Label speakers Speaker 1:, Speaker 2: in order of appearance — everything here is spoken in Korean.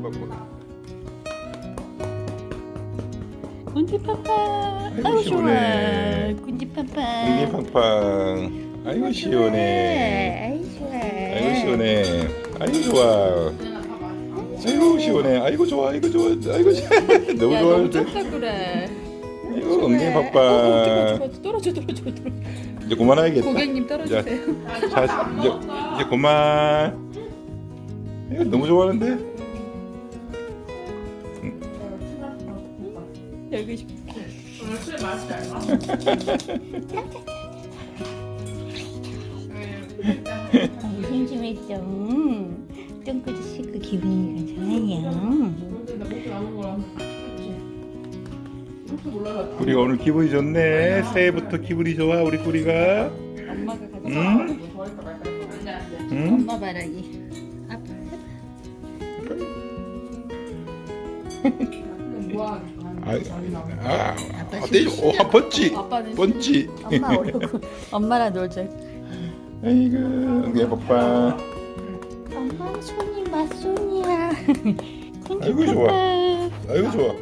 Speaker 1: 대박보다
Speaker 2: 군지팡팡.
Speaker 1: 아이고,
Speaker 2: 시원해.
Speaker 1: 군지팡팡.
Speaker 2: 팡팡. 아이고 시원해.
Speaker 1: 아이고
Speaker 2: 시원해. 아이고 좋아. 아이고 시원해. 아이고 좋아. 아이고 좋아. 아이고 너무
Speaker 1: 야 너무 좋다 그래.
Speaker 2: 아이고 엉덩이
Speaker 1: 어, 어 떨어져 떨어져 떨어져.
Speaker 2: 이제 그만하겠다.
Speaker 1: 고객님 떨어지세요.
Speaker 2: 자, 이제, 이제 그만. 이거 너무 좋아하는데?
Speaker 1: 여기 좀- 아이고 심심했죠. 음. 똥꼬도 씻고 기분이 좋아요.
Speaker 2: 우리가 오늘 기분이 좋네. 새해부터 기분이 좋아 우리 꾸리가.
Speaker 1: 엄마가 가져.
Speaker 2: 응? 응?
Speaker 1: 엄마 바라기. 아빠.
Speaker 2: 아, 아, 아, 떼줘. 어, 번지,
Speaker 1: 아빠는
Speaker 2: 번지.
Speaker 1: 엄마. 엄마랑 놀자.
Speaker 2: 아이고, 내 빠빠.
Speaker 1: 엄마 손이 맛손이야.
Speaker 2: 아이고, 좋아. 아이고 좋아.